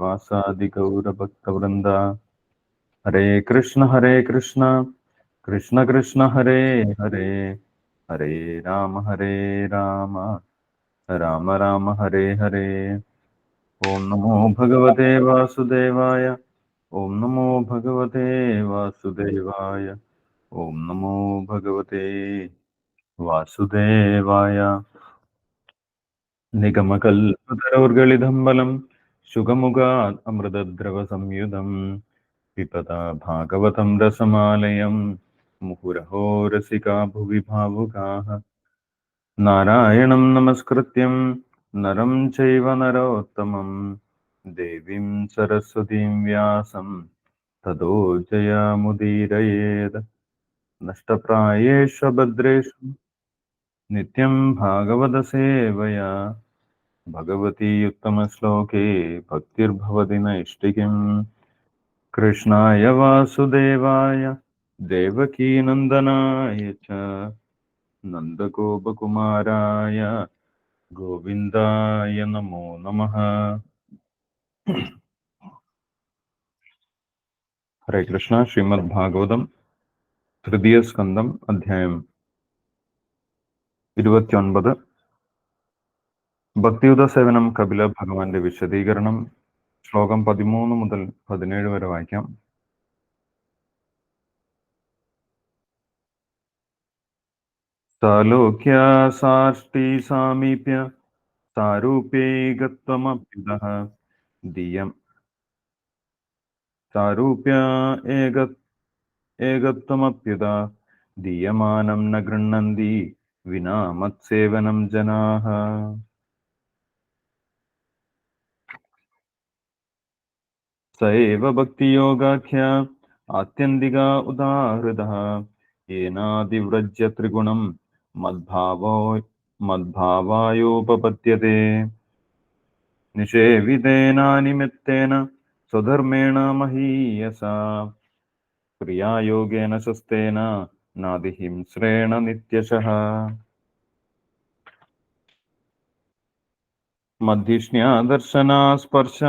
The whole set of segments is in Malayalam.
ശ്രീവാസാദി ഗൗരഭക്തവൃന്ദ ഹരേ കൃഷ്ണ ഹരേ കൃഷ്ണ കൃഷ്ണ കൃഷ്ണ ഹരേ ഹരേ ഹരേ രാമ ഹരേ രാമ രാമ രാമ ഹരേ ഹരേ ഓം നമോ ഭഗവതേ വാസുദേവായ ഓം നമോ ഭഗവതേ വാസുദേവായ ഓം നമോ ഭഗവതേ വാസുദേവായ നിഗമകൽപതരോർഗളിതം ബലം ശുഗമുഖാത് അമൃതദ്രവ സംയുതം പിപത ഭാഗവതം രസമാലയം മുഹുരഹോ രസികാ ഭുവി ഭാവുകാഹ നാരായണം നമസ്കൃത്യം നരം ചൈവ നരോത്തമം ദേവീം സരസ്വതീം വ്യാസം തതോ ജയമുദീരയേത് നഷ്ടപ്രായേഷു ഭദ്രേഷു നിത്യം ഭാഗവതസേവയാ ഭഗവതി ഉത്തമശ്ലോകേ ഭക്തിർഭവതി നൈഷ്ഠികം കൃഷ്ണായ വാസുദേവായ ദേവകീനന്ദനായ ച നന്ദഗോപകുമാരായ ഗോവിന്ദായ നമോ നമഃ ഹരേ കൃഷ്ണ ശ്രീമദ് ഭാഗവതം തൃതീയ സ്കന്ധം അധ്യായം ഇരുപത്തിയൊൻപത് ഭക്തിയുത സേവനം കപില ഭഗവാന്റെ വിശദീകരണം. ശ്ലോകം പതിമൂന്ന് മുതൽ പതിനേഴ് വരെ വായിക്കാം. സാലോക്യ സാഷ്ടി സാമീപ്യ സാരൂപ്യേകത്വമഭ്യുത ദിയം. സാരൂപ്യ ഏക ഏകത്വമഭ്യുത ദീയമാനം ന ഗൃഹന്തി വിനാ മത്സേവനം ജനാः स एव भक्तियोगाख्या। आत्यन्तिका उदाहृतः। येनादिव्रज्य त्रिगुणं मद्भावो, मद्भावायोपपद्यते। निषेवितेनानिमित्तेन स्वधर्मेण महीयसा। क्रियायोगेन शस्तेन नादिहिंस्रेण नित्यशः। मद्धिष्ण्या दर्शना स्पर्श।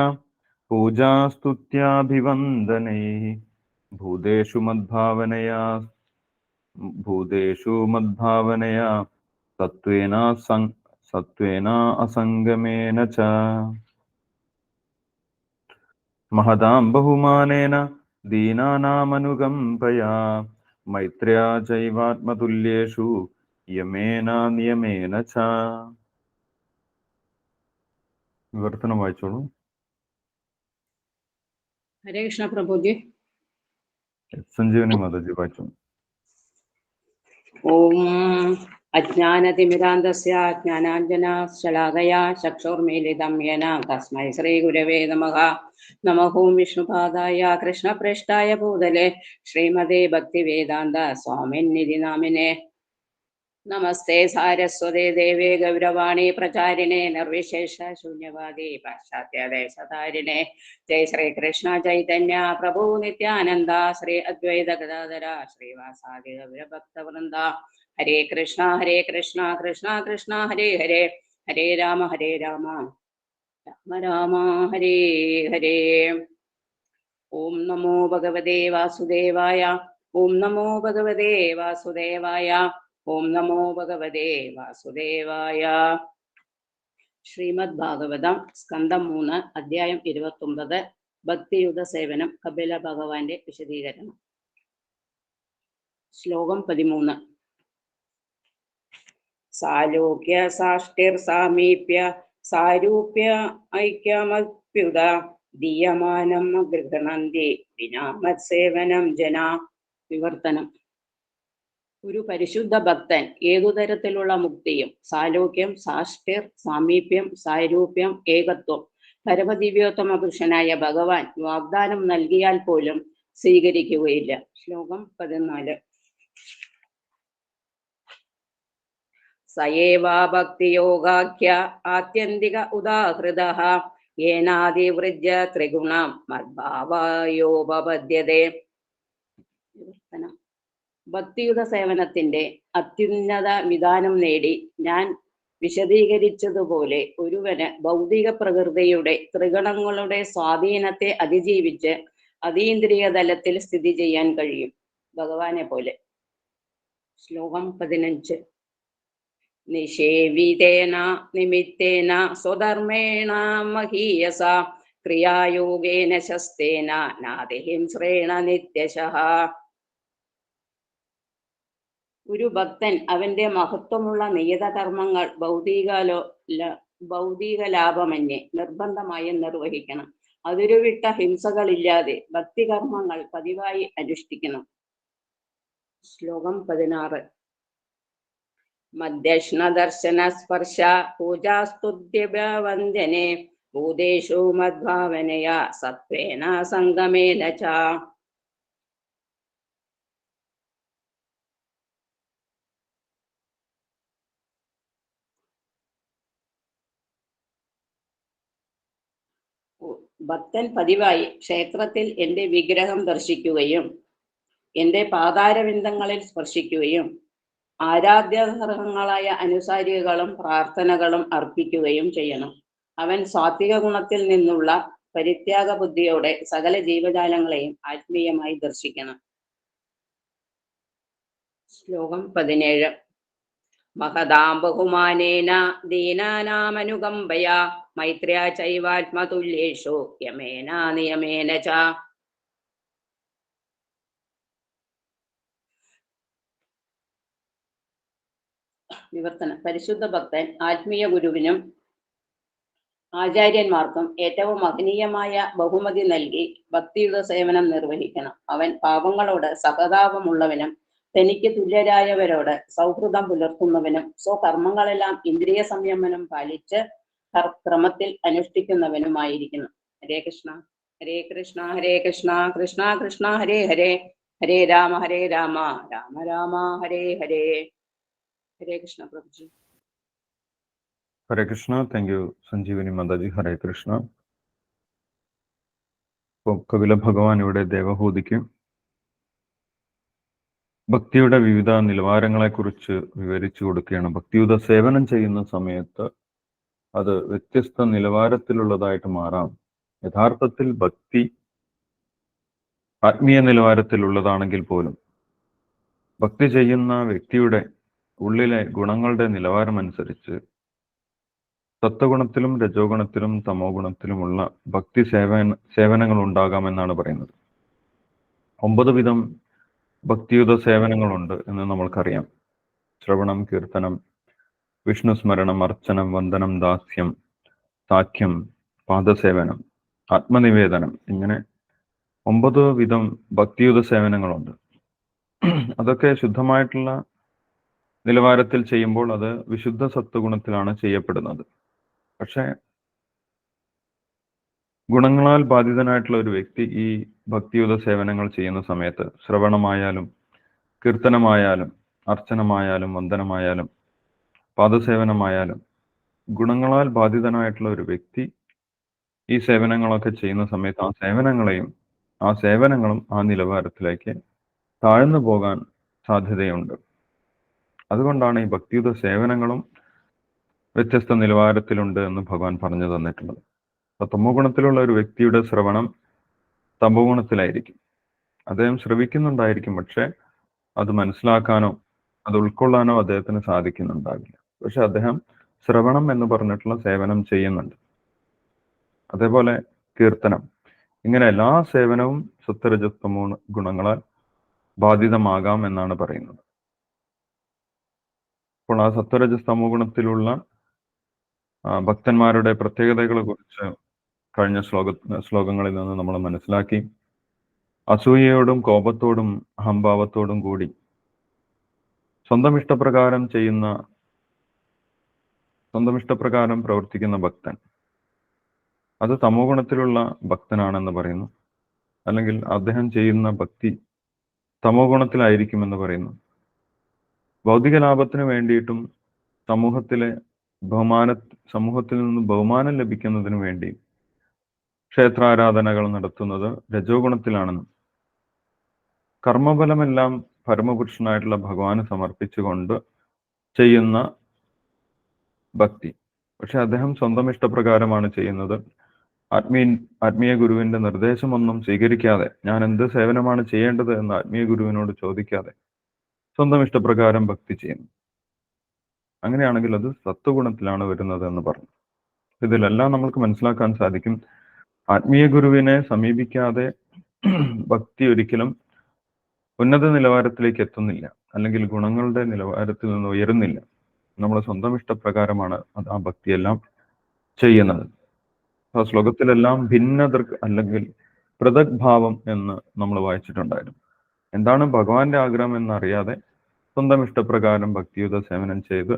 पूजास्तुत्याभिवन्दनैः भूतेषु मद्भावनया भूतेषु मद्भावनया सत्त्वेन सं सत्त्वेन असङ्गमेन च महतां बहुमानेन दीनानामनुकम्पया मैत्र्या चैवात्मतुल्येषु यमेन नियमेन च വിവർത്തനം വായിച്ചോളൂ ഹരേ കൃഷ്ണ പ്രഭുജി സഞ്ജീവനി മാതാജി വായിച്ചോളൂ ഓം അജ്ഞാനതിമിരാന്തസ്യ ജ്ഞാനാഞ്ജനാശലാകയാ ചക്ഷുർമീലിതം യേന തസ്മൈ ശ്രീഗുരവേ നമഃ നമഃ ഓം വിഷ്ണുപാദായ കൃഷ്ണപ്രേഷ്ഠായ ഭൂതലെ ശ്രീമതേ ഭക്തിവേദാന്ത സ്വാമിന്നിധി നാമിനെ നമസ്തേ സാരസ്വതേ ദേവേ ഗൗരവാണി പ്രചാരിണേ നിർവിശേഷ ശൂന്യവാദി പാശ്ചാത്യദേശധാരിണേ ജയ ശ്രീകൃഷ്ണ ചൈതന്യ പ്രഭു നിത്യാനന്ദ ശ്രീ അദ്വൈത ഗദാധര ശ്രീവാസാദി ഗൗരഭക്തവൃന്ദ. ഹരേ കൃഷ്ണ ഹരേ കൃഷ്ണ കൃഷ്ണ കൃഷ്ണ ഹരേ ഹരേ. ഹരേ രാമ ഹരേ രാമ. രാമ രാമ ഹരേ ഹരേ. ഓം നമോ ഭഗവതേ വാസുദേവായ ഓം നമോ ഭഗവതേ വാസുദേവായ. ഓം നമോ ഭഗവതേ വാസുദേവായ. ശ്രീമദ് ഭാഗവതം സ്കന്ധം മൂന്ന് അധ്യായം ഇരുപത്തി ഒമ്പത് ഭക്തിയുത സേവനം കപില ഭഗവാന്റെ വിശദീകരണം. ശ്ലോകം പതിമൂന്ന്. സാലോക്യ സാഷ്ടിർ സാമീപ്യ സാരൂപ്യ ഐക്യമപ്യുത ദീയമാനം ഗൃഹണന്തി വിനാമത്സേവനം ജന വിവർത്തനം. ഒരു പരിശുദ്ധ ഭക്തൻ ഏതു തരത്തിലുള്ള മുക്തിയും? സാലോക്യം സാഷ്ടിർ സാമീപ്യം സാരൂപ്യം ഏകത്വം. പരമദിവ്യോത്തമ പുരുഷനായ ഭഗവാൻ വാഗ്ദാനം നൽകിയാൽ പോലും സ്വീകരിക്കുകയില്ല. ശ്ലോകം പതിനാല്. സയേവാ ഭക്തിയോഗാഖ്യ ആത്യന്തിക ഉദാഹൃത ഏനാദിവൃജ്യ ത്രിഗുണം മദ്ഭാവയോപദ്യതേ വിവർത്തനം ഭക്തിയുത സേവനത്തിന്റെ അത്യുന്നത വിധാനം നേടി ഞാൻ വിശദീകരിച്ചതുപോലെ ഒരുവന് ഭൗതിക പ്രകൃതിയുടെ ത്രിഗണങ്ങളുടെ സ്വാധീനത്തെ അതിജീവിച്ച് അതീന്ദ്രിയ തലത്തിൽ സ്ഥിതി ചെയ്യാൻ കഴിയും. ഭഗവാനെ പോലെ. ശ്ലോകം പതിനഞ്ച്. നിഷേവിതേന നിമിത്തേന സ്വധർമ്മേണ മഹീയസ ക്രിയായോഗേന ശസ്തേന നാദിഹിംസ്രേണ നിത്യശഃ. ഒരു ഭക്തൻ അവന്റെ മഹത്വമുള്ള നിയത കർമ്മങ്ങൾ ഭൗതികാലോ ഭൗതിക ലാഭമന്യേ നിർബന്ധമായും നിർവഹിക്കണം. അതിരുവിട്ട ഹിംസകളില്ലാതെ ഭക്തികർമ്മങ്ങൾ പതിവായി അനുഷ്ഠിക്കണം. ശ്ലോകം പതിനാറ്. മധ്യഷ്ണദർശന സ്പർശ പൂജാസ്തുത്യവന്ദനെ ഭൂതേഷു മദ്ഭാവനയാ സത്വേന സംഗമേന ച. ഭക്തൻ പതിവായി ക്ഷേത്രത്തിൽ എന്റെ വിഗ്രഹം ദർശിക്കുകയും എന്റെ പാതാരവിന്ദങ്ങളിൽ സ്പർശിക്കുകയും ആരാധ്യർഹങ്ങളായ അനുസാരികളും പ്രാർത്ഥനകളും അർപ്പിക്കുകയും ചെയ്യണം. അവൻ സാത്വിക ഗുണത്തിൽ നിന്നുള്ള പരിത്യാഗ ബുദ്ധിയോടെ സകല ജീവജാലങ്ങളെയും ആത്മീയമായി ദർശിക്കണം. ശ്ലോകം പതിനേഴ്. മഹതാം ബഹുമാനേന ദീനാനാമനുകമ്പയാ മൈത്ര്യാ ചൈവാത്മതുല്യേഷു യമേന നിയമേന ച. വിവർത്തനം. പരിശുദ്ധ ഭക്തൻ ആത്മീയ ഗുരുവിനും ആചാര്യന്മാർക്കും ഏറ്റവും മഹനീയമായ ബഹുമതി നൽകി ഭക്തിയുത സേവനം നിർവഹിക്കണം. അവൻ പാപങ്ങളോട് സഹതാപമുള്ളവനും തനിക്ക് തുല്യരായവരോട് സൗഹൃദം പുലർത്തുന്നവനും സ്വകർമ്മങ്ങളെല്ലാം ഇന്ദ്രിയ സംയമനം പാലിച്ച് ക്രമത്തിൽ അനുഷ്ഠിക്കുന്നവനുമായിരിക്കുന്നു. Hare Krishna Hare Krishna Hare Krishna Krishna Krishna Hare Hare. Hare Rama Hare Rama. Rama Rama Hare Hare. Hare Krishna പ്രഭുജി. Hare Krishna. Thank you Sanjeevani Mataji. ഹരേ കൃഷ്ണ. കപില ഭഗവാൻ ഇവിടെ ദേവഹൂതിക്ക് ഭക്തിയുടെ വിവിധ നിലവാരങ്ങളെക്കുറിച്ച് വിവരിച്ചു കൊടുക്കുകയാണ്. ഭക്തിയുത സേവനം ചെയ്യുന്ന സമയത്ത് അത് വ്യത്യസ്ത നിലവാരത്തിലുള്ളതായിട്ട് മാറാം. യഥാർത്ഥത്തിൽ ഭക്തി ആത്മീയ നിലവാരത്തിലുള്ളതാണെങ്കിൽ പോലും ഭക്തി ചെയ്യുന്ന വ്യക്തിയുടെ ഉള്ളിലെ ഗുണങ്ങളുടെ നിലവാരം അനുസരിച്ച് സത്വഗുണത്തിലും രജോ ഗുണത്തിലും തമോ ഗുണത്തിലുമുള്ള ഭക്തി സേവന സേവനങ്ങൾ ഉണ്ടാകാമെന്നാണ് പറയുന്നത്. ഒമ്പത് വിധം ഭക്തിയുത സേവനങ്ങളുണ്ട് എന്ന് നമ്മൾക്കറിയാം. ശ്രവണം കീർത്തനം വിഷ്ണു സ്മരണം അർച്ചനം വന്ദനം ദാസ്യം സാഖ്യം പാദസേവനം ആത്മനിവേദനം ഇങ്ങനെ ഒമ്പത് വിധം ഭക്തിയുത സേവനങ്ങളുണ്ട്. അതൊക്കെ ശുദ്ധമായിട്ടുള്ള നിലവാരത്തിൽ ചെയ്യുമ്പോൾ അത് വിശുദ്ധ സത്വഗുണത്തിലാണ് ചെയ്യപ്പെടുന്നത്. പക്ഷെ ഗുണങ്ങളാൽ ബാധിതനായിട്ടുള്ള ഒരു വ്യക്തി ഈ ഭക്തിയുത സേവനങ്ങൾ ചെയ്യുന്ന സമയത്ത് ശ്രവണമായാലും കീർത്തനമായാലും അർച്ചനമായാലും വന്ദനമായാലും പാദസേവനമായാലും ഗുണങ്ങളാൽ ബാധിതനായിട്ടുള്ള ഒരു വ്യക്തി ഈ സേവനങ്ങളൊക്കെ ചെയ്യുന്ന സമയത്ത് ആ സേവനങ്ങളെയും ആ സേവനങ്ങളും ആ നിലവാരത്തിലേക്ക് താഴ്ന്നു പോകാൻ സാധ്യതയുണ്ട്. അതുകൊണ്ടാണ് ഈ ഭക്തിയുത സേവനങ്ങളും വ്യത്യസ്ത നിലവാരത്തിലുണ്ട് എന്ന് ഭഗവാൻ പറഞ്ഞു തന്നിട്ടുള്ളത്. തമോ ഗുണത്തിലുള്ള ഒരു വ്യക്തിയുടെ ശ്രവണം തമോ ഗുണത്തിലായിരിക്കും അദ്ദേഹം ശ്രവിക്കുന്നുണ്ടായിരിക്കും പക്ഷെ അത് മനസ്സിലാക്കാനോ അത് ഉൾക്കൊള്ളാനോ അദ്ദേഹത്തിന് സാധിക്കുന്നുണ്ടാവില്ല. പക്ഷെ അദ്ദേഹം ശ്രവണം എന്ന് പറഞ്ഞിട്ടുള്ള സേവനം ചെയ്യുന്നുണ്ട്. അതേപോലെ കീർത്തനം. ഇങ്ങനെ എല്ലാ സേവനവും സത്വരജസ്തമോ ഗുണങ്ങളാൽ ബാധിതമാകാം എന്നാണ് പറയുന്നത്. അപ്പോൾ ആ സത്വരജസ്തമോ ഗുണത്തിലുള്ള ഭക്തന്മാരുടെ പ്രത്യേകതകളെ കുറിച്ച് കഴിഞ്ഞ ശ്ലോക ശ്ലോകങ്ങളിൽ നിന്ന് നമ്മൾ മനസ്സിലാക്കി. അസൂയയോടും കോപത്തോടും അഹംഭാവത്തോടും കൂടി സ്വന്തം ഇഷ്ടപ്രകാരം ചെയ്യുന്ന സ്വന്തം ഇഷ്ടപ്രകാരം പ്രവർത്തിക്കുന്ന ഭക്തൻ. അത് തമോ ഗുണത്തിലുള്ള ഭക്തനാണെന്ന് പറയുന്നു. അല്ലെങ്കിൽ അദ്ദേഹം ചെയ്യുന്ന ഭക്തി തമോ ഗുണത്തിലായിരിക്കുമെന്ന് പറയുന്നു. ഭൗതിക ലാഭത്തിന് വേണ്ടിയിട്ടും സമൂഹത്തിലെ ബഹുമാന സമൂഹത്തിൽ നിന്ന് ബഹുമാനം ലഭിക്കുന്നതിന് വേണ്ടി ക്ഷേത്രാരാധനകൾ നടത്തുന്നത് രജോ ഗുണത്തിലാണെന്നും കർമ്മഫലമെല്ലാം പരമപുരുഷനായിട്ടുള്ള ഭഗവാന് സമർപ്പിച്ചുകൊണ്ട് ചെയ്യുന്ന ഭക്തി. പക്ഷെ അദ്ദേഹം സ്വന്തം ഇഷ്ടപ്രകാരമാണ് ചെയ്യുന്നത്. ആത്മീയ ആത്മീയ ഗുരുവിന്റെ നിർദ്ദേശമൊന്നും സ്വീകരിക്കാതെ ഞാൻ എന്ത് സേവനമാണ് ചെയ്യേണ്ടത് എന്ന് ആത്മീയ ഗുരുവിനോട് ചോദിക്കാതെ സ്വന്തം ഇഷ്ടപ്രകാരം ഭക്തി ചെയ്യുന്നു. അങ്ങനെയാണെങ്കിൽ അത് സത്വഗുണത്തിലാണ് വരുന്നത് എന്ന് പറഞ്ഞു. ഇതിലെല്ലാം നമ്മൾക്ക് മനസ്സിലാക്കാൻ സാധിക്കും. ആത്മീയ ഗുരുവിനെ സമീപിക്കാതെ ഭക്തി ഒരിക്കലും ഉന്നത നിലവാരത്തിലേക്ക് എത്തുന്നില്ല. അല്ലെങ്കിൽ ഗുണങ്ങളുടെ നിലവാരത്തിൽ നിന്ന് ഉയരുന്നില്ല. നമ്മുടെ സ്വന്തം ഇഷ്ടപ്രകാരമാണ് അത് ആ ഭക്തിയെല്ലാം ചെയ്യുന്നത്. ആ ശ്ലോകത്തിലെല്ലാം ഭിന്നതൃ അല്ലെങ്കിൽ പൃഥക് ഭാവം എന്ന് നമ്മൾ വായിച്ചിട്ടുണ്ടായിരുന്നു. എന്താണ് ഭഗവാന്റെ ആഗ്രഹം എന്നറിയാതെ സ്വന്തം ഇഷ്ടപ്രകാരം ഭക്തിയുത സേവനം ചെയ്ത്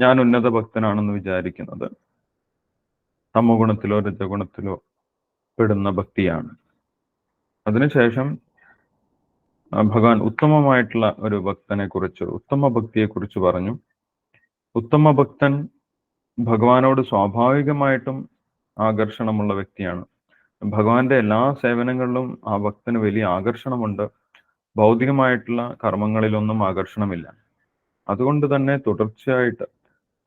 ഞാൻ ഉന്നത ഭക്തനാണെന്ന് വിചാരിക്കുന്നത്? തമോഗുണത്തിലോ രജഗുണത്തിലോ പെടുന്ന ഭക്തിയാണ്. അതിനുശേഷം ഭഗവാൻ ഉത്തമമായിട്ടുള്ള ഒരു ഭക്തനെ കുറിച്ച് ഉത്തമ ഭക്തിയെ കുറിച്ച് പറഞ്ഞു. ഉത്തമ ഭക്തൻ ഭഗവാനോട് സ്വാഭാവികമായിട്ടും ആകർഷണമുള്ള വ്യക്തിയാണ്. ഭഗവാന്റെ എല്ലാ സേവനങ്ങളിലും ആ ഭക്തന് വലിയ ആകർഷണമുണ്ട്. ഭൗതികമായിട്ടുള്ള കർമ്മങ്ങളിലൊന്നും ആകർഷണമില്ല. അതുകൊണ്ട് തന്നെ തുടർച്ചയായിട്ട്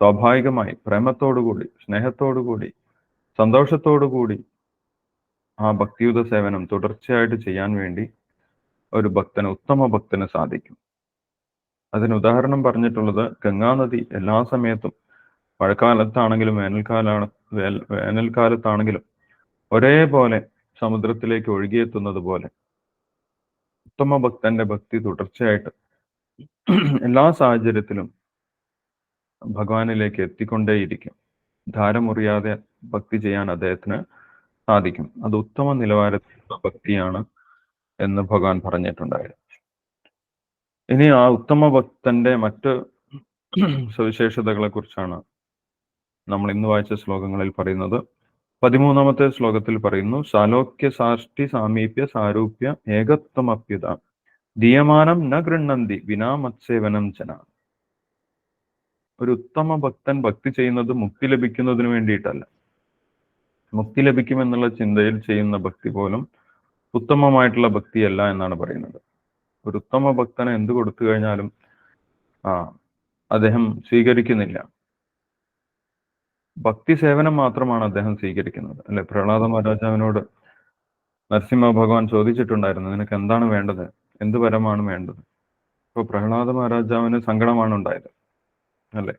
സ്വാഭാവികമായി പ്രേമത്തോടുകൂടി സ്നേഹത്തോടുകൂടി സന്തോഷത്തോടുകൂടി ആ ഭക്തിയുത സേവനം തുടർച്ചയായിട്ട് ചെയ്യാൻ വേണ്ടി ഒരു ഭക്തന് ഉത്തമ ഭക്തന് സാധിക്കും. അതിന് ഉദാഹരണം പറഞ്ഞിട്ടുള്ളത് ഗംഗാനദി എല്ലാ സമയത്തും മഴക്കാലത്താണെങ്കിലും വേനൽക്കാലാണ് വേനൽക്കാലത്താണെങ്കിലും ഒരേപോലെ സമുദ്രത്തിലേക്ക് ഒഴുകിയെത്തുന്നത് പോലെ ഉത്തമ ഭക്തന്റെ ഭക്തി തുടർച്ചയായിട്ട് എല്ലാ സാഹചര്യത്തിലും ഭഗവാനിലേക്ക് എത്തിക്കൊണ്ടേയിരിക്കും. ധാരമുറിയാതെ ഭക്തി ചെയ്യാൻ അദ്ദേഹത്തിന് സാധിക്കും. അത് ഉത്തമ നിലവാരത്തിലുള്ള ഭക്തിയാണ് എന്ന് ഭഗവാൻ പറഞ്ഞിട്ടുണ്ടായിരുന്നു. ഇനി ആ ഉത്തമ ഭക്തന്റെ മറ്റ് സവിശേഷതകളെ കുറിച്ചാണ് നമ്മൾ ഇന്ന് വായിച്ച ശ്ലോകങ്ങളിൽ പറയുന്നത്. പതിമൂന്നാമത്തെ ശ്ലോകത്തിൽ പറയുന്നു സാലോക്യ സാഷ്ടി സാമീപ്യ സാരൂപ്യ ഏകത്വമപ്യുത. ദീയമാനം ന ഗൃണ്ണന്തി വിനാ മത്സേവനം ജന ഒരു ഉത്തമ ഭക്തൻ ഭക്തി ചെയ്യുന്നത് മുക്തി ലഭിക്കുന്നതിന് വേണ്ടിയിട്ടല്ല. മുക്തി ലഭിക്കുമെന്നുള്ള ചിന്തയിൽ ചെയ്യുന്ന ഭക്തി പോലും ഉത്തമമായിട്ടുള്ള ഭക്തിയല്ല എന്നാണ് പറയുന്നത്. ഒരു ഉത്തമ ഭക്തനെ എന്ത് കൊടുത്തു കഴിഞ്ഞാലും ആ അദ്ദേഹം സ്വീകരിക്കുന്നില്ല. ഭക്തി സേവനം മാത്രമാണ് അദ്ദേഹം സ്വീകരിക്കുന്നത്. അല്ലെ പ്രഹ്ലാദ മഹാരാജാവിനോട് നരസിംഹ ഭഗവാൻ ചോദിച്ചിട്ടുണ്ടായിരുന്നു നിനക്ക് എന്താണ് വേണ്ടത്? എന്ത് പരമാണ് വേണ്ടത്? ഇപ്പൊ പ്രഹ്ലാദ മഹാരാജാവിന് സങ്കടമാണ് ഉണ്ടായത്. അല്ലെ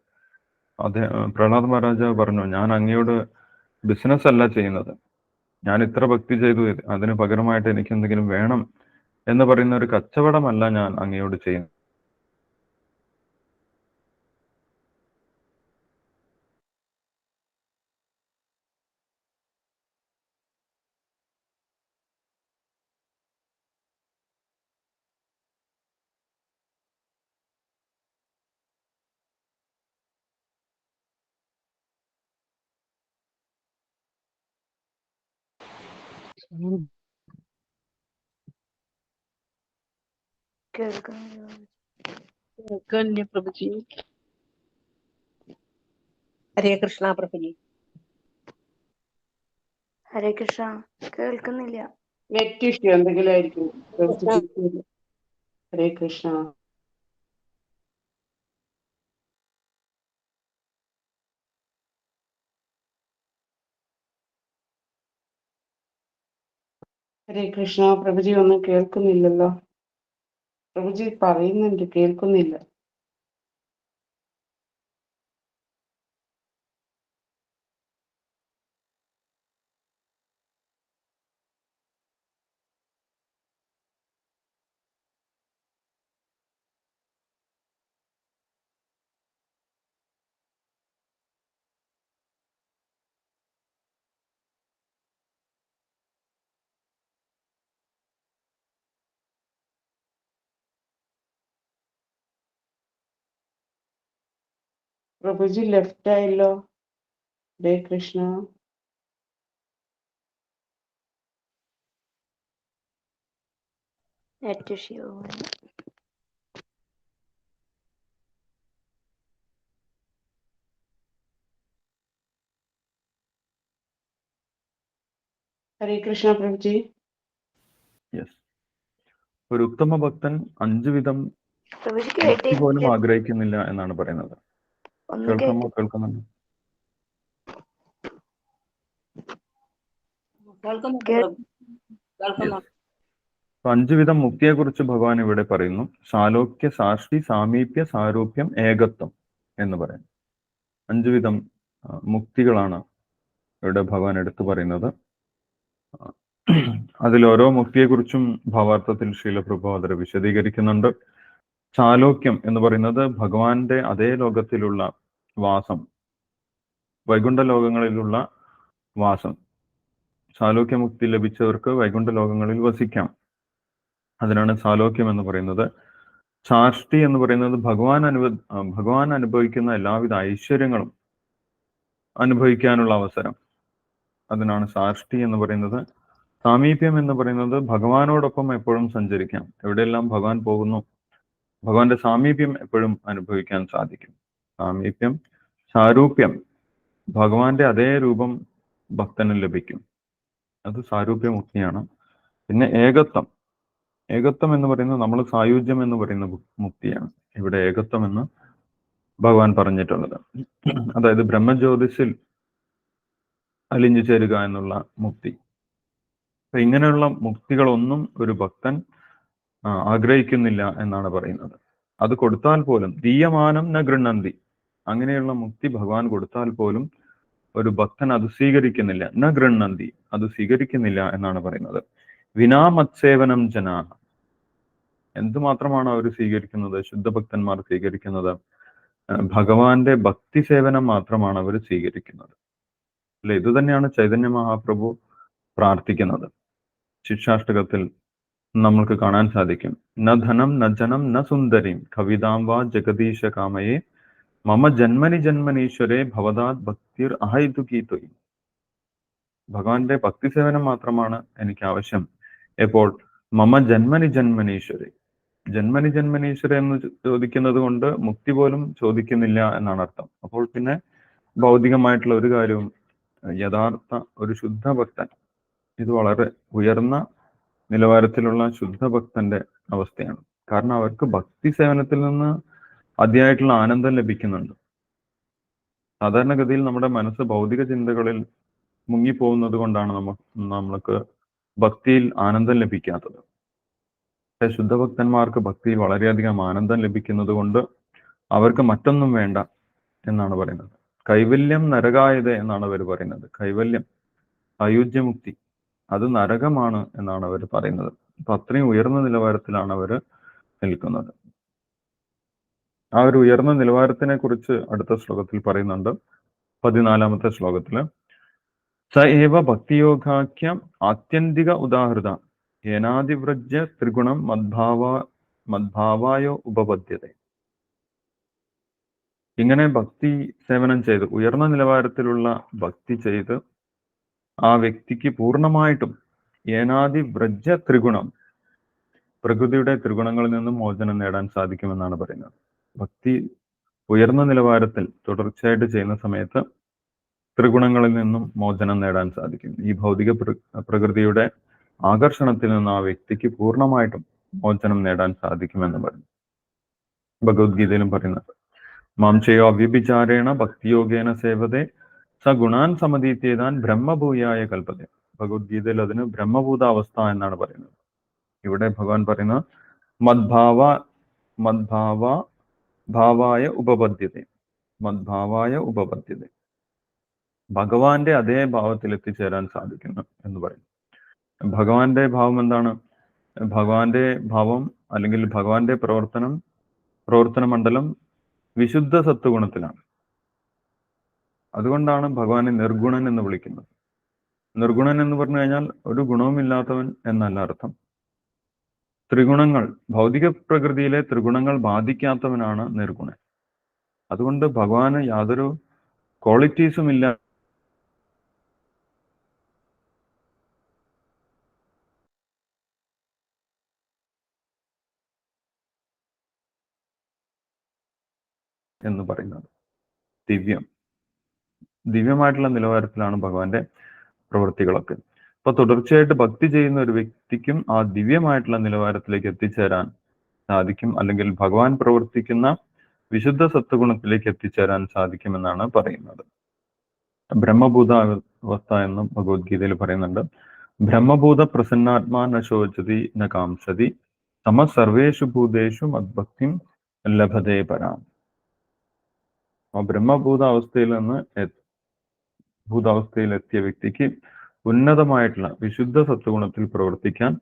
അദ്ദേഹം പ്രഹ്ലാദ മഹാരാജാവ് പറഞ്ഞു ഞാൻ അങ്ങയോട് ബിസിനസ് അല്ല ചെയ്യുന്നത്. ഞാൻ ഇത്ര ഭക്തി ചെയ്തു അതിന് പകരമായിട്ട് എനിക്ക് എന്തെങ്കിലും വേണം എന്ന് പറയുന്ന ഒരു കച്ചവടമല്ല ഞാൻ അങ്ങയോട് ചെയ്യുന്നത്. കേൾക്കുന്നില്ല. കേൾക്കണില്ല പ്രഭുജി ഹരേ കൃഷ്ണ പ്രഭുജി ഹരേ കൃഷ്ണ കേൾക്കുന്നില്ല. നെറ്റ് ഇഷ്യൂ എന്തെങ്കിലും ആയിരിക്കും. പ്രഭുജി. ഹരേ കൃഷ്ണ. ഹരേ കൃഷ്ണ പ്രഭുജി ഒന്നും കേൾക്കുന്നില്ലല്ലോ. പ്രഭുജി പറയുന്നുണ്ട് കേൾക്കുന്നില്ല. പ്രഭുജി ലെഫ്റ്റ് ആയല്ലോ. ഹരേ കൃഷ്ണ. ഹരേ കൃഷ്ണ പ്രഭുജി. യെസ് ഒരു ഉത്തമ ഭക്തൻ അഞ്ചു വിധം പോലും ആഗ്രഹിക്കുന്നില്ല എന്നാണ് പറയുന്നത്. കേൾക്കാമോ കേൾക്കുന്നുണ്ട്? അഞ്ചു വിധം മുക്തിയെക്കുറിച്ച് ഭഗവാൻ ഇവിടെ പറയുന്നു. ശാലോക്യ സാക്ഷി സാമീപ്യ സാരൂപ്യം ഏകത്വം എന്ന് പറയുന്നു. അഞ്ചുവിധം മുക്തികളാണ് ഇവിടെ ഭഗവാൻ എടുത്തു പറയുന്നത്. അതിൽ ഓരോ മുക്തിയെക്കുറിച്ചും ഭാവാർത്ഥത്തിൽ ശീലപ്രഭാതർ വിശദീകരിക്കുന്നുണ്ട്. സാലോക്യം എന്ന് പറയുന്നത് ഭഗവാന്റെ അതേ ലോകത്തിലുള്ള വാസം വൈകുണ്ഠ ലോകങ്ങളിലുള്ള വാസം. ചാലോക്യമുക്തി ലഭിച്ചവർക്ക് വൈകുണ്ഠ ലോകങ്ങളിൽ വസിക്കാം. അതിനാണ് ചാലോക്യം എന്ന് പറയുന്നത്. ചാഷ്ടി എന്ന് പറയുന്നത് ഭഗവാൻ അനുഭവ ഭഗവാൻ അനുഭവിക്കുന്ന എല്ലാവിധ ഐശ്വര്യങ്ങളും അനുഭവിക്കാനുള്ള അവസരം. അതിനാണ് സാഷ്ടി എന്ന് പറയുന്നത്. സാമീപ്യം എന്ന് പറയുന്നത് ഭഗവാനോടൊപ്പം എപ്പോഴും സഞ്ചരിക്കാം. എവിടെയെല്ലാം ഭഗവാൻ പോകുന്നു ഭഗവാന്റെ സാമീപ്യം എപ്പോഴും അനുഭവിക്കാൻ സാധിക്കും. സാമീപ്യം സാരൂപ്യം. ഭഗവാന്റെ അതേ രൂപം ഭക്തന് ലഭിക്കും. അത് സാരൂപ്യമുക്തിയാണ്. പിന്നെ ഏകത്വം. ഏകത്വം എന്ന് പറയുന്നത് നമ്മൾ സായുജ്യം എന്ന് പറയുന്ന മുക്തിയാണ്. ഇവിടെ ഏകത്വം എന്ന് ഭഗവാൻ പറഞ്ഞിട്ടുള്ളത്. അതായത് ബ്രഹ്മജ്യോതിഷിൽ അലിഞ്ഞു ചേരുക എന്നുള്ള മുക്തി. ഇങ്ങനെയുള്ള മുക്തികളൊന്നും ഒരു ഭക്തൻ ആഗ്രഹിക്കുന്നില്ല എന്നാണ് പറയുന്നത്. അത് കൊടുത്താൽ പോലും ദീയമാനം ന ഗൃണ്ണന്തി അങ്ങനെയുള്ള മുക്തി ഭഗവാൻ കൊടുത്താൽ പോലും ഒരു ഭക്തൻ അത് സ്വീകരിക്കുന്നില്ല. ന ഗൃണ്ണന്തി അത് സ്വീകരിക്കുന്നില്ല എന്നാണ് പറയുന്നത്. വിനാ മത്സേവനം ജനാഹ. എന്തുമാത്രമാണ് അവർ സ്വീകരിക്കുന്നത്? ശുദ്ധഭക്തന്മാർ സ്വീകരിക്കുന്നത് ഭഗവാന്റെ ഭക്തി സേവനം മാത്രമാണ് അവർ സ്വീകരിക്കുന്നത്. അല്ലെ? ഇത് തന്നെയാണ് ചൈതന്യ മഹാപ്രഭു പ്രാർത്ഥിക്കുന്നത്. ശിക്ഷാഷ്ടകത്തിൽ നമ്മൾക്ക് കാണാൻ സാധിക്കും. ന ധനം ന ജനം ന സുന്ദരിം. കവിതാം വാ ജഗദീശ കാമയെ മമ ജന്മനി ജന്മനീശ്വരെ ഭവതാത് ഭക്തിർ അഹൈതുകീത്വയും ഭഗവാന്റെ ഭക്തി സേവനം മാത്രമാണ് എനിക്ക് ആവശ്യം എപ്പോൾ? മമ ജന്മനി ജന്മനീശ്വരെ. ജന്മനി ജന്മനീശ്വര എന്ന് ചോദിക്കുന്നത് കൊണ്ട് മുക്തി പോലും ചോദിക്കുന്നില്ല എന്നാണ് അർത്ഥം. അപ്പോൾ പിന്നെ ഭൗതികമായിട്ടുള്ള ഒരു കാര്യവും യഥാർത്ഥ ഒരു ശുദ്ധ ഭക്തൻ. ഇത് വളരെ ഉയർന്ന നിലവാരത്തിലുള്ള ശുദ്ധഭക്തന്റെ അവസ്ഥയാണ്. കാരണം അവർക്ക് ഭക്തി സേവനത്തിൽ നിന്ന് അതിയായിട്ടുള്ള ആനന്ദം ലഭിക്കുന്നുണ്ട്. സാധാരണഗതിയിൽ നമ്മുടെ മനസ്സ് ഭൗതിക ചിന്തകളിൽ മുങ്ങിപ്പോകുന്നത് കൊണ്ടാണ് നമ്മ നമ്മൾക്ക് ഭക്തിയിൽ ആനന്ദം ലഭിക്കാത്തത്. ശുദ്ധഭക്തന്മാർക്ക് ഭക്തിയിൽ വളരെയധികം ആനന്ദം ലഭിക്കുന്നത് കൊണ്ട് അവർക്ക് മറ്റൊന്നും വേണ്ട എന്നാണ് പറയുന്നത്. കൈവല്യം നരകായത് എന്നാണ് അവർ പറയുന്നത്. കൈവല്യം അയുജ്യമുക്തി. അത് നരകമാണ് എന്നാണ് അവർ പറയുന്നത്. അപ്പൊ അത്രയും ഉയർന്ന നിലവാരത്തിലാണ് അവർ നിൽക്കുന്നത്. ആ ഒരു ഉയർന്ന നിലവാരത്തിനെ കുറിച്ച് അടുത്ത ശ്ലോകത്തിൽ പറയുന്നുണ്ട്. പതിനാലാമത്തെ ശ്ലോകത്തിൽ സ ഏവ ഭക്തിയോഗാഖ്യം ആത്യന്തിക ഉദാഹൃത. ഏനാതിവ്രജ ത്രിഗുണം മദ്ഭാവ മദ്ഭാവായോ ഉപപദ്ധ്യത. ഇങ്ങനെ ഭക്തി സേവനം ചെയ്ത് ഉയർന്ന നിലവാരത്തിലുള്ള ഭക്തി ചെയ്ത് ആ വ്യക്തിക്ക് പൂർണമായിട്ടും ഏനാദി വ്രജ ത്രിഗുണം പ്രകൃതിയുടെ ത്രിഗുണങ്ങളിൽ നിന്നും മോചനം നേടാൻ സാധിക്കുമെന്നാണ് പറയുന്നത്. ഭക്തി ഉയർന്ന നിലവാരത്തിൽ തുടർച്ചയായിട്ട് ചെയ്യുന്ന സമയത്ത് ത്രിഗുണങ്ങളിൽ നിന്നും മോചനം നേടാൻ സാധിക്കും ഈ ഭൗതിക പ്ര- പ്രകൃതിയുടെ ആകർഷണത്തിൽ നിന്ന് ആ വ്യക്തിക്ക് പൂർണമായിട്ടും മോചനം നേടാൻ സാധിക്കുമെന്ന് പറഞ്ഞു ഭഗവത്ഗീതയിലും പറയുന്നത് മാംസയോ അവ്യഭിചാരേണ ഭക്തിയോഗേന സേവതെ സ ഗുണാൻ സമതീത്യേതാൻ ബ്രഹ്മഭൂയായ കൽപ്പത ഭഗവത്ഗീതയിൽ അതിന് ബ്രഹ്മഭൂതാവസ്ഥ എന്നാണ് പറയുന്നത്. ഇവിടെ ഭഗവാൻ പറയുന്നത് മദ്ഭാവ മദ്ഭാവ ഭാവായ ഉപപദ്ധ്യത. മദ്ഭാവായ ഉപപദ്ധ്യത. ഭഗവാന്റെ അതേ ഭാവത്തിൽ എത്തിച്ചേരാൻ സാധിക്കുന്നു എന്ന് പറയും ഭഗവാന്റെ ഭാവം എന്താണ്? ഭഗവാന്റെ ഭാവം അല്ലെങ്കിൽ ഭഗവാന്റെ പ്രവർത്തനം പ്രവർത്തന മണ്ഡലം വിശുദ്ധ സത്വഗുണത്തിലാണ്. അതുകൊണ്ടാണ് ഭഗവാനെ നിർഗുണൻ എന്ന് വിളിക്കുന്നത്. നിർഗുണൻ എന്ന് പറഞ്ഞു കഴിഞ്ഞാൽ ഒരു ഗുണവുമില്ലാത്തവൻ എന്നല്ല അർത്ഥം. ത്രിഗുണങ്ങൾ ഭൗതിക പ്രകൃതിയിലെ ത്രിഗുണങ്ങൾ ബാധിക്കാത്തവനാണ് നിർഗുണൻ. അതുകൊണ്ട് ഭഗവാന് യാതൊരു ക്വാളിറ്റീസും ഇല്ല. എന്ന് പറയുന്നത്. ദിവ്യം. ദിവ്യമായിട്ടുള്ള നിലവാരത്തിലാണ് ഭഗവാന്റെ പ്രവൃത്തികളൊക്കെ. അപ്പൊ തുടർച്ചയായിട്ട് ഭക്തി ചെയ്യുന്ന ഒരു വ്യക്തിക്കും ആ ദിവ്യമായിട്ടുള്ള നിലവാരത്തിലേക്ക് എത്തിച്ചേരാൻ സാധിക്കും. അല്ലെങ്കിൽ ഭഗവാൻ പ്രവർത്തിക്കുന്ന വിശുദ്ധ സത്വഗുണത്തിലേക്ക് എത്തിച്ചേരാൻ സാധിക്കുമെന്നാണ് പറയുന്നത്. ബ്രഹ്മഭൂത അവസ്ഥ എന്ന് ഭഗവത്ഗീതയിൽ പറയുന്നുണ്ട്. ബ്രഹ്മഭൂത പ്രസന്നാത്മാ ന ശോചതി ന കാംസതി തമ സർവേഷു ഭൂതേഷു മദ്ഭക്തിം ലഭതേ പരാം. ബ്രഹ്മഭൂത അവസ്ഥയിൽ നിന്ന് എത്തിയ വ്യക്തിക്ക് ഉന്നതമായിട്ടുള്ള വിശുദ്ധ സത്വഗുണത്തിൽ പ്രവർത്തിക്കാൻ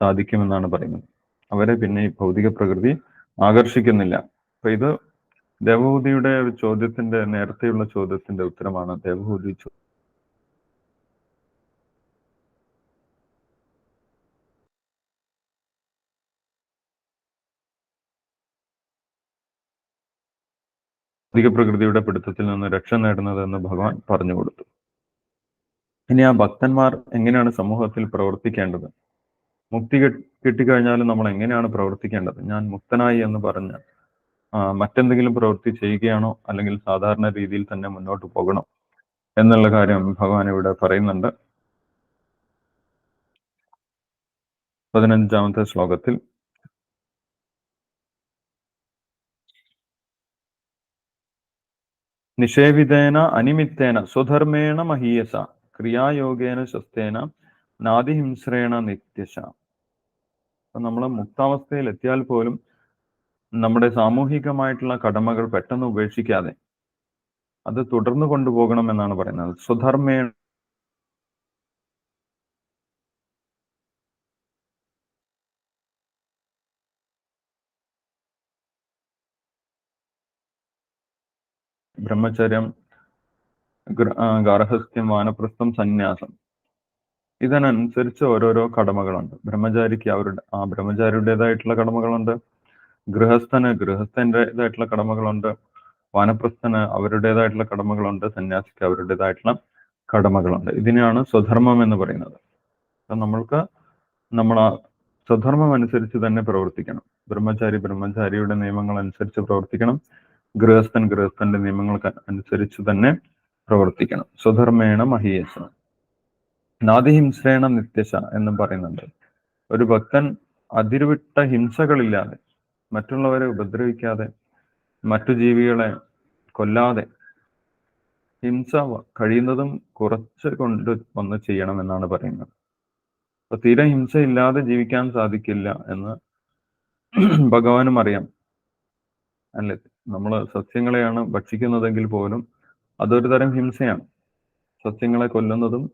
സാധിക്കുമെന്നാണ് പറയുന്നത്. അവരെ പിന്നെ ഈ ഭൗതിക പ്രകൃതി ആകർഷിക്കുന്നില്ല. അപ്പൊ ഇത് ദേവഹൂതിയുടെ ഒരു ചോദ്യത്തിന്റെ നേരത്തെയുള്ള ചോദ്യത്തിന്റെ ഉത്തരമാണ്. ദേവഹൂതി ഭൗതിക പ്രകൃതിയുടെ പിടുത്തത്തിൽ നിന്ന് രക്ഷ നേടുന്നത് എന്ന് ഭഗവാൻ പറഞ്ഞു കൊടുത്തു. ഇനി ആ ഭക്തന്മാർ എങ്ങനെയാണ് സമൂഹത്തിൽ പ്രവർത്തിക്കേണ്ടത്? മുക്തി കിട്ടി- കിട്ടിക്കഴിഞ്ഞാലും നമ്മൾ എങ്ങനെയാണ് പ്രവർത്തിക്കേണ്ടത്? ഞാൻ മുക്തനായി എന്ന് പറഞ്ഞ് മറ്റെന്തെങ്കിലും പ്രവൃത്തി ചെയ്യുകയാണോ? അല്ലെങ്കിൽ സാധാരണ രീതിയിൽ തന്നെ മുന്നോട്ട് പോകണോ? എന്നുള്ള കാര്യം ഭഗവാൻ ഇവിടെ പറയുന്നുണ്ട്. പതിനഞ്ചാമത്തെ ശ്ലോകത്തിൽ നിഷേവിതേന അനിമിത്തേന സ്വധർമ്മേണ മഹീയസ ക്രിയായോഗേന ശസ്തേന നാദിഹിംസ്രേണ നിത്യശ. അപ്പൊ നമ്മൾ മുക്താവസ്ഥയിൽ എത്തിയാൽ പോലും നമ്മുടെ സാമൂഹികമായിട്ടുള്ള കടമകൾ പെട്ടെന്ന് ഉപേക്ഷിക്കാതെ അത് തുടർന്നു കൊണ്ടുപോകണം എന്നാണ് പറയുന്നത്. സ്വധർമ്മേ ബ്രഹ്മചര്യം ഗാർഹസ്ഥ്യം വാനപ്രസ്ഥം സന്യാസം. ഇതിനനുസരിച്ച് ഓരോരോ കടമകളുണ്ട്. ബ്രഹ്മചാരിക്ക് അവരുടെ ആ ബ്രഹ്മചാരിയുടേതായിട്ടുള്ള കടമകളുണ്ട്. ഗൃഹസ്ഥന് ഗൃഹസ്ഥന്റെതായിട്ടുള്ള കടമകളുണ്ട്. വാനപ്രസ്ഥന് അവരുടേതായിട്ടുള്ള കടമകളുണ്ട്. സന്യാസിക്ക് അവരുടേതായിട്ടുള്ള കടമകളുണ്ട്. ഇതിനെയാണ് സ്വധർമ്മം എന്ന് പറയുന്നത്. നമ്മൾക്ക് നമ്മൾ ആ സ്വധർമ്മം അനുസരിച്ച് തന്നെ പ്രവർത്തിക്കണം. ബ്രഹ്മചാരി ബ്രഹ്മചാരിയുടെ നിയമങ്ങൾ അനുസരിച്ച് പ്രവർത്തിക്കണം. ഗൃഹസ്ഥൻ ഗൃഹസ്ഥന്റെ നിയമങ്ങൾക്ക് അനുസരിച്ച് തന്നെ പ്രവർത്തിക്കണം. സ്വധർമ്മേണ മഹീയസ. നാദിഹിംസേണ നിത്യശ എന്ന് പറയുന്നുണ്ട്. ഒരു ഭക്തൻ അതിരുവിട്ട ഹിംസകളില്ലാതെ മറ്റുള്ളവരെ ഉപദ്രവിക്കാതെ മറ്റു ജീവികളെ കൊല്ലാതെ ഹിംസ കഴിയുന്നതും കുറച്ച് കൊണ്ട് വന്ന് ചെയ്യണം എന്നാണ് പറയുന്നത്. അപ്പൊ തീരെ ഹിംസയില്ലാതെ ജീവിക്കാൻ സാധിക്കില്ല എന്ന് ഭഗവാനും അറിയാം. അല്ലേ? നമ്മൾ സസ്യങ്ങളെയാണ് ഭക്ഷിക്കുന്നതെങ്കിൽ പോലും അതൊരു തരം ഹിംസയാണ്. സസ്യങ്ങളെ കൊല്ലുന്നതും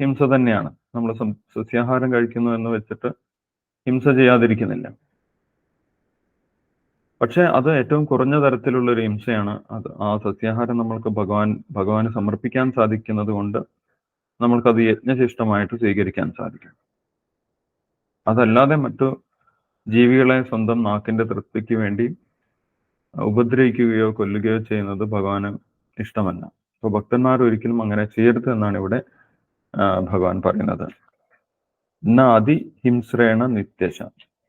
ഹിംസ തന്നെയാണ്. നമ്മൾ സസ്യാഹാരം കഴിക്കുന്നു എന്ന് വെച്ചിട്ട് ഹിംസ ചെയ്യാതിരിക്കുന്നില്ല. പക്ഷെ അത് ഏറ്റവും കുറഞ്ഞ തരത്തിലുള്ള ഒരു ഹിംസയാണ് അത്. ആ സസ്യാഹാരം നമ്മൾക്ക് ഭഗവാൻ ഭഗവാന് സമർപ്പിക്കാൻ സാധിക്കുന്നത് കൊണ്ട് നമ്മൾക്കത് യജ്ഞശിഷ്ടമായിട്ട് സ്വീകരിക്കാൻ സാധിക്കും. അതല്ലാതെ മറ്റു ജീവികളെ സ്വന്തം നാക്കിന്റെ തൃപ്തിക്ക് വേണ്ടി ഉപദ്രവിക്കുകയോ കൊല്ലുകയോ ചെയ്യുന്നത് ഭഗവാന് ഇഷ്ടമല്ല. അപ്പൊ ഭക്തന്മാർ ഒരിക്കലും അങ്ങനെ ചെയ്യരുത് എന്നാണ് ഇവിടെ ഭഗവാൻ പറയുന്നത്. ന അതിഹിംസ്രേണ നിത്യശ.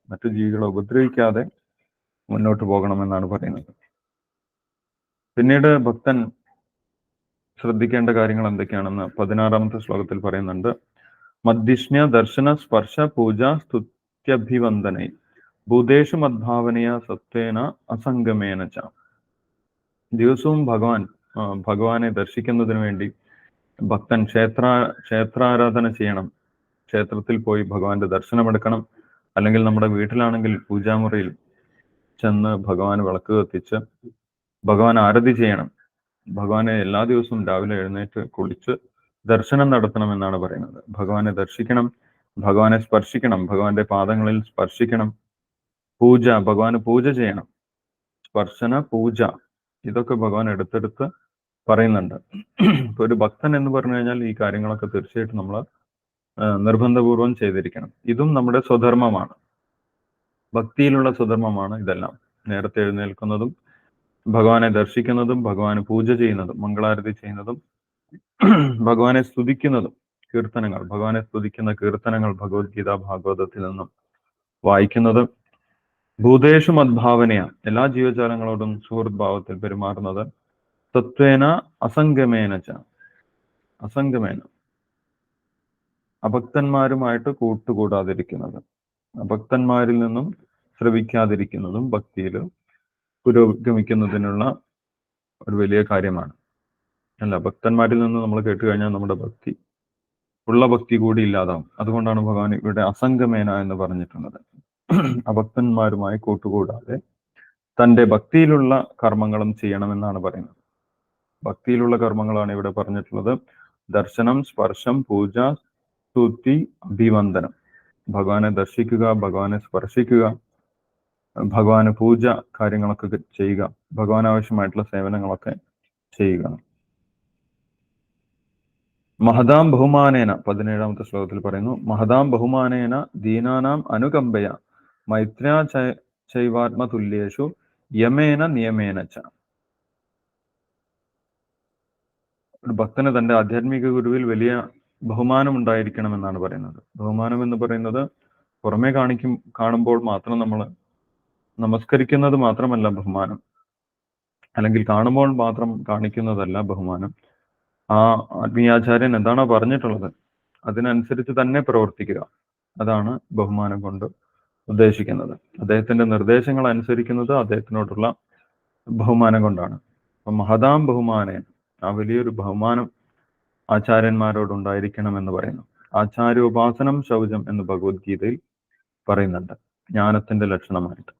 മറ്റു ജീവികളെ ഉപദ്രവിക്കാതെ മുന്നോട്ട് പോകണമെന്നാണ് പറയുന്നത്. പിന്നീട് ഭക്തൻ ശ്രദ്ധിക്കേണ്ട കാര്യങ്ങൾ എന്തൊക്കെയാണെന്ന് പതിനാറാമത്തെ ശ്ലോകത്തിൽ പറയുന്നുണ്ട്. മധ്യഷ്ണ്യ ദർശന സ്പർശ പൂജ സ്തുത്യഭിവന്ദനൈ. ഭൂതേഷു മദ്ഭാവനയ സത്വേന അസംഗമേന ച. ദിവസവും ഭഗവാൻ ഭഗവാനെ ദർശിക്കുന്നതിന് വേണ്ടി ഭക്തൻ ക്ഷേത്ര ക്ഷേത്രാരാധന ചെയ്യണം. ക്ഷേത്രത്തിൽ പോയി ഭഗവാന്റെ ദർശനമെടുക്കണം. അല്ലെങ്കിൽ നമ്മുടെ വീട്ടിലാണെങ്കിൽ പൂജാമുറിയിൽ ചെന്ന് ഭഗവാൻ വിളക്ക് കത്തിച്ച് ഭഗവാൻ ആരതി ചെയ്യണം. ഭഗവാനെ എല്ലാ ദിവസവും രാവിലെ എഴുന്നേറ്റ് കുളിച്ച് ദർശനം നടത്തണം എന്നാണ് പറയുന്നത്. ഭഗവാനെ ദർശിക്കണം ഭഗവാനെ സ്പർശിക്കണം ഭഗവാന്റെ പാദങ്ങളിൽ സ്പർശിക്കണം. പൂജ ഭഗവാന് പൂജ ചെയ്യണം. സ്പർശന പൂജ. ഇതൊക്കെ ഭഗവാൻ എടുത്തെടുത്ത് പറയുന്നുണ്ട്. ഇപ്പൊ ഒരു ഭക്തൻ എന്ന് പറഞ്ഞു കഴിഞ്ഞാൽ ഈ കാര്യങ്ങളൊക്കെ തീർച്ചയായിട്ടും നമ്മൾ നിർബന്ധപൂർവം ചെയ്തിരിക്കണം. ഇതും നമ്മുടെ സ്വധർമ്മമാണ്. ഭക്തിയിലുള്ള സ്വധർമ്മമാണ് ഇതെല്ലാം. നേരത്തെ എഴുന്നേൽക്കുന്നതും ഭഗവാനെ ദർശിക്കുന്നതും ഭഗവാന് പൂജ ചെയ്യുന്നതും മംഗളാരതി ചെയ്യുന്നതും ഭഗവാനെ സ്തുതിക്കുന്നതും കീർത്തനങ്ങൾ. ഭഗവാനെ സ്തുതിക്കുന്ന കീർത്തനങ്ങൾ ഭഗവത്ഗീത ഭാഗവതത്തിൽ നിന്നും വായിക്കുന്നത് ഭൂതേഷു മദ്ഭാവനയ. എല്ലാ ജീവജാലങ്ങളോടും സുഹൃത് ഭാവത്തിൽ പെരുമാറുന്നത് തത്വേന അസംഗമേന ച. അസംഗമേന. അഭക്തന്മാരുമായിട്ട് കൂട്ടുകൂടാതിരിക്കുന്നത്. അഭക്തന്മാരിൽ നിന്നും ശ്രവിക്കാതിരിക്കുന്നതും ഭക്തിയിൽ പുരോഗമിക്കുന്നതിനുള്ള ഒരു വലിയ കാര്യമാണ്. അല്ല ഭക്തന്മാരിൽ നിന്ന് നമ്മൾ കേട്ട് കഴിഞ്ഞാൽ നമ്മുടെ ഭക്തി ഉള്ള ഭക്തി കൂടി ഇല്ലാതാവും. അതുകൊണ്ടാണ് ഭഗവാൻ ഇവിടെ അസംഗമേന എന്ന് പറഞ്ഞിട്ടുള്ളത്. അഭക്തന്മാരുമായി കൂട്ടുകൂടാതെ തന്റെ ഭക്തിയിലുള്ള കർമ്മങ്ങളും ചെയ്യണമെന്നാണ് പറയുന്നത്. ഭക്തിയിലുള്ള കർമ്മങ്ങളാണ് ഇവിടെ പറഞ്ഞിട്ടുള്ളത്. ദർശനം സ്പർശം പൂജ സ്തുതി അഭിവന്ദനം. ഭഗവാനെ ദർശിക്കുക ഭഗവാനെ സ്പർശിക്കുക ഭഗവാന് പൂജ കാര്യങ്ങളൊക്കെ ചെയ്യുക ഭഗവാൻ ആവശ്യമായിട്ടുള്ള സേവനങ്ങളൊക്കെ ചെയ്യുക. മഹതാം ബഹുമാനേന പതിനേഴാമത്തെ ശ്ലോകത്തിൽ പറയുന്നു മഹതാം ബഹുമാനേന ദീനാനാം അനുകമ്പയ ചൈവാത്മ ചൈവാത്മതുല്യേഷു യമേന നിയമേന ച. ഒരു ഭക്തന് തന്റെ ആധ്യാത്മിക ഗുരുവിൽ വലിയ ബഹുമാനം ഉണ്ടായിരിക്കണമെന്നാണ് പറയുന്നത്. ബഹുമാനം എന്ന് പറയുന്നത് പുറമേ കാണിക്കും കാണുമ്പോൾ മാത്രം നമ്മൾ നമസ്കരിക്കുന്നത് മാത്രമല്ല ബഹുമാനം. അല്ലെങ്കിൽ കാണുമ്പോൾ മാത്രം കാണിക്കുന്നതല്ല ബഹുമാനം. ആ ആത്മീയാചാര്യൻ എന്താണോ പറഞ്ഞിട്ടുള്ളത് അതിനനുസരിച്ച് തന്നെ പ്രവർത്തിക്കുക. അതാണ് ബഹുമാനം കൊണ്ട്. ഉദ്ദേശിക്കുന്നത്. അദ്ദേഹത്തിന്റെ നിർദ്ദേശങ്ങൾ അനുസരിക്കുന്നത് അദ്ദേഹത്തിനോടുള്ള ബഹുമാനം കൊണ്ടാണ്. അപ്പൊ മഹതാം ബഹുമാനേൻ ആ വലിയൊരു ബഹുമാനം ആചാര്യന്മാരോടുണ്ടായിരിക്കണം എന്ന് പറയുന്നു. ആചാര്യോപാസനം ശൗചം എന്ന് ഭഗവത്ഗീതയിൽ പറയുന്നുണ്ട്. ജ്ഞാനത്തിന്റെ ലക്ഷണമായിട്ട്.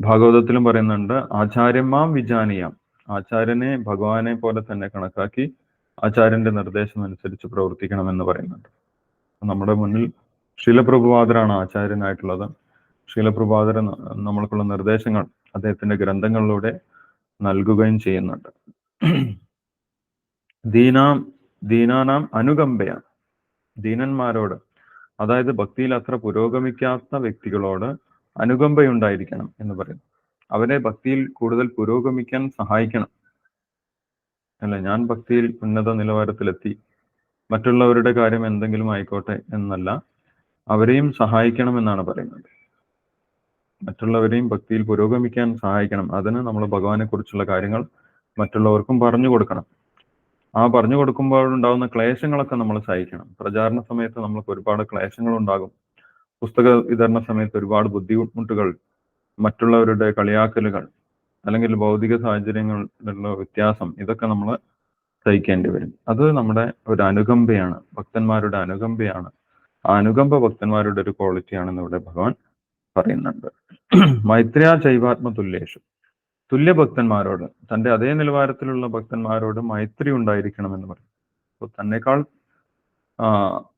ഭാഗവതത്തിലും പറയുന്നുണ്ട് ആചാര്യമാം വിജാനിയാം. ആചാര്യനെ ഭഗവാനെ പോലെ തന്നെ കണക്കാക്കി ആചാര്യന്റെ നിർദ്ദേശം അനുസരിച്ച് പ്രവർത്തിക്കണം എന്ന് പറയുന്നുണ്ട്. നമ്മുടെ മുന്നിൽ ശീലപ്രഭുപാദരാണ് ആചാര്യനായിട്ടുള്ളത്. ശീലപ്രഭുപാദര നമ്മൾക്കുള്ള നിർദ്ദേശങ്ങൾ അദ്ദേഹത്തിന്റെ ഗ്രന്ഥങ്ങളിലൂടെ നൽകുകയും ചെയ്യുന്നുണ്ട്. ദീനാം ദീനാനാം അനുകമ്പയ ദീനന്മാരോട് അതായത് ഭക്തിയിൽ അത്ര പുരോഗമിക്കാത്ത വ്യക്തികളോട് അനുകമ്പയുണ്ടായിരിക്കണം എന്ന് പറയുന്നു. അവരെ ഭക്തിയിൽ കൂടുതൽ പുരോഗമിക്കാൻ സഹായിക്കണം. അല്ല? ഞാൻ ഭക്തിയിൽ ഉന്നത നിലവാരത്തിലെത്തി. മറ്റുള്ളവരുടെ കാര്യം എന്തെങ്കിലും ആയിക്കോട്ടെ എന്നല്ല. അവരെയും സഹായിക്കണം എന്നാണ് പറയുന്നത്. മറ്റുള്ളവരെയും ഭക്തിയിൽ പുരോഗമിക്കാൻ സഹായിക്കണം. അതിന് നമ്മൾ ഭഗവാനെ കുറിച്ചുള്ള കാര്യങ്ങൾ മറ്റുള്ളവർക്കും പറഞ്ഞു കൊടുക്കണം. ആ പറഞ്ഞു കൊടുക്കുമ്പോഴുണ്ടാകുന്ന ക്ലേശങ്ങളൊക്കെ നമ്മൾ സഹിക്കണം. പ്രചാരണ സമയത്ത് നമ്മൾക്ക് ഒരുപാട് ക്ലേശങ്ങൾ ഉണ്ടാകും പുസ്തക വിതരണ സമയത്ത് ഒരുപാട് ബുദ്ധിമുട്ടുകൾ മറ്റുള്ളവരുടെ കളിയാക്കലുകൾ അല്ലെങ്കിൽ ഭൗതിക സാഹചര്യങ്ങളിലുള്ള വ്യത്യാസം ഇതൊക്കെ നമ്മൾ സഹിക്കേണ്ടി വരും. അത് നമ്മുടെ ഒരു അനുകമ്പയാണ്. ഭക്തന്മാരുടെ അനുകമ്പയാണ്. അനുകമ്പ ഭക്തന്മാരുടെ ഒരു ക്വാളിറ്റി ആണെന്ന് ഇവിടെ ഭഗവാൻ പറയുന്നുണ്ട്. മൈത്രിയ ചൈവാത്മ തുല്യേഷു. തുല്യ ഭക്തന്മാരോട് തന്റെ അതേ നിലവാരത്തിലുള്ള ഭക്തന്മാരോട് മൈത്രി ഉണ്ടായിരിക്കണം എന്ന് പറയും. അപ്പോൾ തന്നെക്കാൾ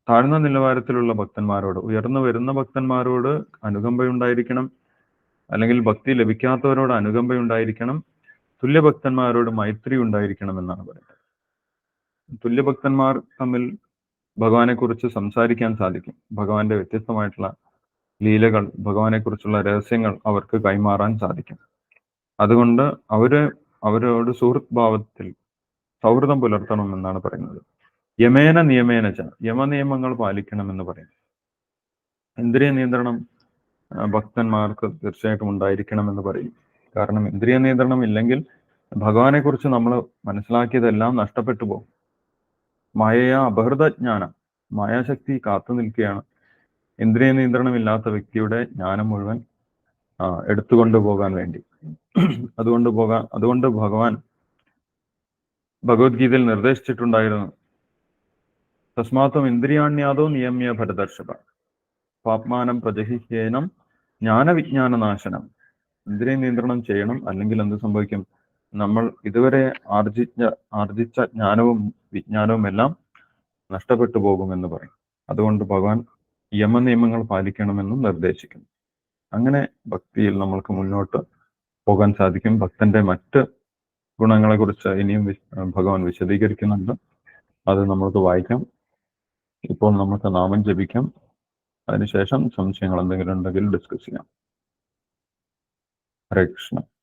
താഴ്ന്ന നിലവാരത്തിലുള്ള ഭക്തന്മാരോട് ഉയർന്നു വരുന്ന ഭക്തന്മാരോട് അനുകമ്പയുണ്ടായിരിക്കണം. അല്ലെങ്കിൽ ഭക്തി ലഭിക്കാത്തവരോട് അനുകമ്പയുണ്ടായിരിക്കണം. തുല്യഭക്തന്മാരോട് മൈത്രി ഉണ്ടായിരിക്കണം എന്നാണ് പറയുന്നത്. തുല്യഭക്തന്മാർ തമ്മിൽ ഭഗവാനെ കുറിച്ച് സംസാരിക്കാൻ സാധിക്കും. ഭഗവാന്റെ വ്യത്യസ്തമായിട്ടുള്ള ലീലകൾ ഭഗവാനെ കുറിച്ചുള്ള രഹസ്യങ്ങൾ അവർക്ക് കൈമാറാൻ സാധിക്കും. അതുകൊണ്ട് അവർ അവരോട് സുഹൃത് ഭാവത്തിൽ സൗഹൃദം പുലർത്തണം എന്നാണ് പറയുന്നത്. യമേന നിയമേന ച യമനിയമങ്ങൾ പാലിക്കണമെന്ന് പറയും. ഇന്ദ്രിയ നിയന്ത്രണം ഭക്തന്മാർക്ക് തീർച്ചയായിട്ടും ഉണ്ടായിരിക്കണം എന്ന് പറയും. കാരണം ഇന്ദ്രിയ നിയന്ത്രണം ഇല്ലെങ്കിൽ ഭഗവാനെ കുറിച്ച് നമ്മൾ മനസ്സിലാക്കിയതെല്ലാം നഷ്ടപ്പെട്ടു പോകും. മായയ അപഹൃതജ്ഞാനം. മായാശക്തി കാത്തു നിൽക്കുകയാണ്. ഇന്ദ്രിയ നിയന്ത്രണമില്ലാത്ത വ്യക്തിയുടെ ജ്ഞാനം മുഴുവൻ എടുത്തുകൊണ്ടു പോകാൻ വേണ്ടി. അതുകൊണ്ട് പോകാൻ അതുകൊണ്ട് ഭഗവാൻ ഭഗവത്ഗീതയിൽ നിർദ്ദേശിച്ചിട്ടുണ്ടായിരുന്നു. തസ്മാത്വം ഇന്ദ്രിയാണ്യാതോ നിയമ്യ ഭരദർശക. പാപ്മാനം പ്രജഹിക്കേനം ജ്ഞാനവിജ്ഞാന നാശനം ഇന്ദ്രിയ നിയന്ത്രണം ചെയ്യണം അല്ലെങ്കിൽ എന്ത് സംഭവിക്കും? നമ്മൾ ഇതുവരെ ആർജിച്ച ആർജിച്ച ജ്ഞാനവും വിജ്ഞാനവും എല്ലാം നഷ്ടപ്പെട്ടു പോകുമെന്ന് പറയും. അതുകൊണ്ട് ഭഗവാൻ യമനിയമങ്ങൾ പാലിക്കണമെന്നും നിർദ്ദേശിക്കുന്നു. അങ്ങനെ ഭക്തിയിൽ നമ്മൾക്ക് മുന്നോട്ട് പോകാൻ സാധിക്കും. ഭക്തന്റെ മറ്റ് ഗുണങ്ങളെ കുറിച്ച് ഇനിയും ഭഗവാൻ വിശദീകരിക്കുന്നുണ്ട്. അത് നമ്മൾക്ക് വായിക്കാം. ഇപ്പോൾ നമുക്ക് നാമം ജപിക്കാം. അതിനുശേഷം സംശയങ്ങൾ എന്തെങ്കിലും ഉണ്ടെങ്കിൽ ഡിസ്കസ് ചെയ്യാം. ഹരേ കൃഷ്ണ.